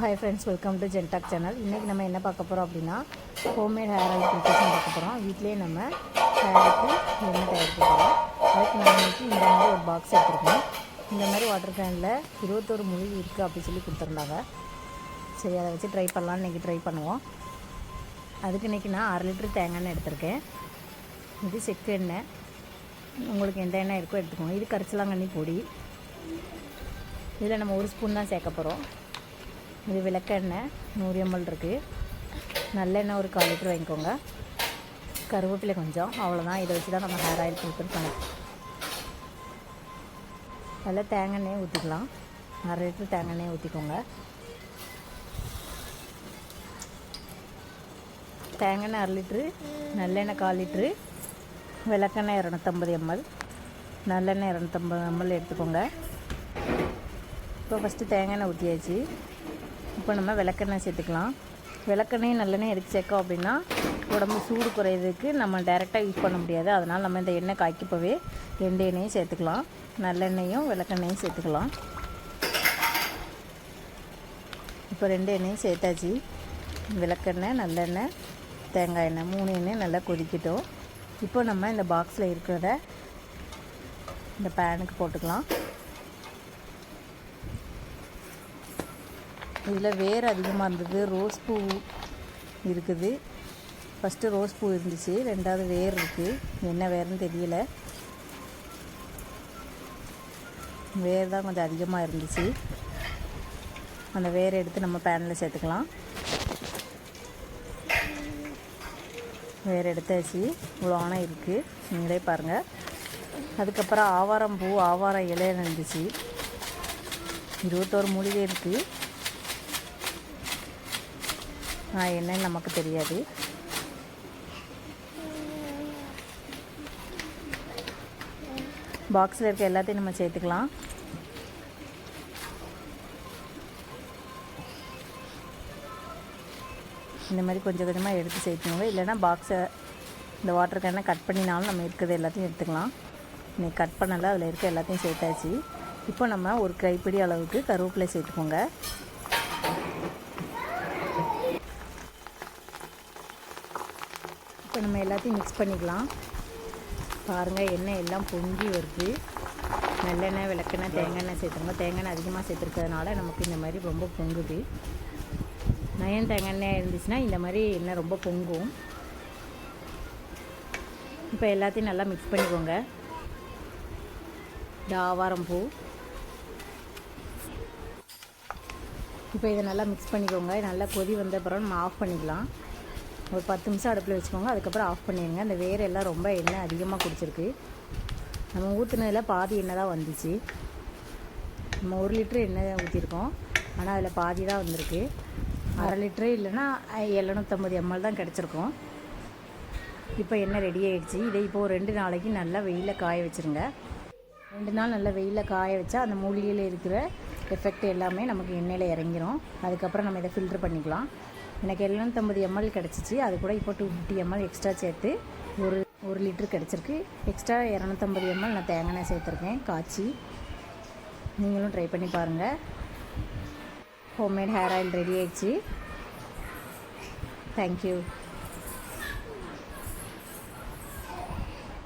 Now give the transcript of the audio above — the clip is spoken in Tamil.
ஹாய் ஃப்ரெண்ட்ஸ் வெல்கம் டு ஜென்டாக் சேனல் இன்றைக்கி நம்ம என்ன பார்க்க போகிறோம் அப்படின்னா ஹோம்மேட் ஹேர் ஆயில் ப்ரிப்பரேஷன் பார்க்க போகிறோம் வீட்டிலேயே நம்ம ஹேருக்கு எண்ணெய் தயாரிக்க போகிறோம் அதுக்கு நம்ம இன்னைக்கு இந்த மாதிரி ஒரு பாக்ஸ் எடுத்துருக்கோம். இந்த மாதிரி வாட்டர் கேனில் இருபத்தோரு மூலிகை இருக்குது அப்படி சொல்லி கொடுத்துருந்தாங்க. சரி அதை வச்சு ட்ரை பண்ணலான்னு இன்றைக்கி ட்ரை பண்ணுவோம். அதுக்கு இன்றைக்கி நான் அரை லிட்டர் தேங்காய் எண்ணெய் எடுத்திருக்கேன். இது செக்கு எண்ணெய். உங்களுக்கு எந்த எண்ணெய் இருக்கோ எடுத்துக்கோங்க. இது கரிச்சலாங்கண்ணி பொடி. இதில் நம்ம ஒரு ஸ்பூன் தான் சேர்க்க போகிறோம் இது விளக்கெண்ணெய் நூறு எம்எல் இருக்குது நல்லெண்ணெய் ஒரு கால் லிட்டர் வாங்கிக்கோங்க. கருவேப்பிலை கொஞ்சம் அவ்வளோதான் இதை வச்சு தான் நம்ம ஹேர் ஆயில் ப்ரிப்பேர் பண்ணோம் நல்லா தேங்காய் எண்ணெயை ஊற்றிக்கலாம் அரை லிட்டர் தேங்காய் எண்ணெயை ஊற்றிக்கோங்க தேங்காய் அரை லிட்ரு நல்லெண்ணெய் கால் லிட்ரு விளக்கெண்ணெய் இரநூத்தம்பது எம்எல் நல்லெண்ணெய் இரநூத்தம்பது எம்எல் எடுத்துக்கோங்க. இப்போ ஃபஸ்ட்டு தேங்காய் எண்ணெய் ஊற்றியாச்சு இப்போ நம்ம விளக்கெண்ணெய் சேர்த்துக்கலாம். விளக்கெண்ணையும் நல்லெண்ணெய் எதுக்கு சேர்க்கோம் அப்படின்னா உடம்பு சூடு குறையிறதுக்கு நம்ம டைரெக்டாக யூஸ் பண்ண முடியாது. அதனால் நம்ம இந்த எண்ணெய் காய்க்கப்பவே ரெண்டு எண்ணெயும் சேர்த்துக்கலாம். நல்லெண்ணெயும் விளக்கெண்ணையும் சேர்த்துக்கலாம். இப்போ ரெண்டு எண்ணெயும் சேர்த்தாச்சு. விளக்கெண்ணெய் நல்லெண்ணெய் தேங்காய் எண்ணெய் மூணு எண்ணெய் நல்லா கொதிக்கட்டும். இப்போ நம்ம இந்த பாக்ஸில் இருக்கிறத இந்த பேனுக்கு போட்டுக்கலாம். இதில் வேர் அதிகமாக இருந்தது. ரோஸ் பூ இருக்குது. ஃபஸ்ட்டு ரோஸ் பூ இருந்துச்சு. ரெண்டாவது வேர் இருக்குது என்ன வேர்னு தெரியல. வேர் தான் கொஞ்சம் அதிகமாக இருந்துச்சு. அந்த வேர் எடுத்து நம்ம பேனில் சேர்த்துக்கலாம். வேர் எடுத்தாச்சு. இவ்வளோ ஆனால் இருக்குது நீங்களே பாருங்கள் அதுக்கப்புறம் ஆவாரம் பூ ஆவாரம் இலையில இருந்துச்சு. இருபத்தோரு மூலிகை இருக்குது என்னன்னு நமக்கு தெரியாது. பாக்ஸில் இருக்க எல்லாத்தையும் நம்ம சேர்த்துக்கலாம். இந்த மாதிரி கொஞ்சம் கொஞ்சமாக எடுத்து சேர்த்துக்கோங்க. இல்லைன்னா பாக்ஸை இந்த வாட்டர் கேனை கட் பண்ணினாலும் நம்ம இருக்கிறது எல்லாத்தையும் எடுத்துக்கலாம். இன்றைக்கி கட் பண்ணலை அதில் இருக்க எல்லாத்தையும் சேர்த்தாச்சு. இப்போ நம்ம ஒரு கைப்பிடி அளவுக்கு கருவேப்பிலை சேர்த்துக்கோங்க. இப்போ நம்ம எல்லாத்தையும் மிக்ஸ் பண்ணிக்கலாம். பாருங்கள் எண்ணெய் எல்லாம் பொங்கி வருது. நல்லெண்ணெய் விளக்கெண்ணெய் தேங்காய் எண்ணெய் சேர்த்துருங்க. தேங்காய் எண்ணெய் அதிகமாக சேர்த்துருக்கிறதுனால நமக்கு இந்த மாதிரி ரொம்ப பொங்குது. நயன் தேங்காய் எண்ணெய் இருந்துச்சுன்னா இந்த மாதிரி எண்ணெய் ரொம்ப பொங்கும். இப்போ எல்லாத்தையும் நல்லா மிக்ஸ் பண்ணிக்கோங்க. இந்த ஆவாரம் பூ. இப்போ இதை நல்லா மிக்ஸ் பண்ணிக்கோங்க. நல்லா கொதி வந்த அப்புறம் நம்ம ஆஃப் பண்ணிக்கலாம். ஒரு பத்து நிமிஷம் அடுப்பில் வச்சுக்கோங்க. அதுக்கப்புறம் ஆஃப் பண்ணிடுங்க. அந்த வேர் எல்லாம் ரொம்ப எண்ணெய் அதிகமாக குடிச்சிருக்கு. நம்ம ஊற்றுனதில் பாதி எண்ணெய் தான் வந்துச்சு. நம்ம ஒரு லிட்டரு எண்ணெய் ஊற்றிருக்கோம் ஆனால் அதில் பாதி தான் வந்திருக்கு. அரை லிட்டரு இல்லைன்னா எழுநூற்றம்பது எம்எல் தான் கிடச்சிருக்கோம். இப்போ எண்ணெய் ரெடி ஆகிடுச்சு இதை இப்போ ஒரு ரெண்டு நாளைக்கு நல்லா வெயிலில் காய வச்சுருங்க. ரெண்டு நாள் நல்லா வெயிலில் காய வச்சா அந்த மூலிகையில் இருக்கிற எஃபெக்ட் எல்லாமே நமக்கு எண்ணெயில் இறங்கிரும். அதுக்கப்புறம் நம்ம இதை ஃபில்ட்ரு பண்ணிக்கலாம். எனக்கு எழுநூற்றம்பது எம்எல் கிடச்சிச்சு. அது கூட இப்போ டூ ஃபிஃப்டி எம்எல் எக்ஸ்ட்ரா சேர்த்து ஒரு ஒரு லிட்டர் கிடச்சிருக்கு. எக்ஸ்ட்ரா இரநூத்தம்பது எம்எல் நான் தேங்காய் எண்ணெய் சேர்த்துருக்கேன் காய்ச்சி. நீங்களும் ட்ரை பண்ணி பாருங்கள் ஹோம்மேட் ஹேர் ஆயில் ரெடி ஆயிடுச்சு. Thank you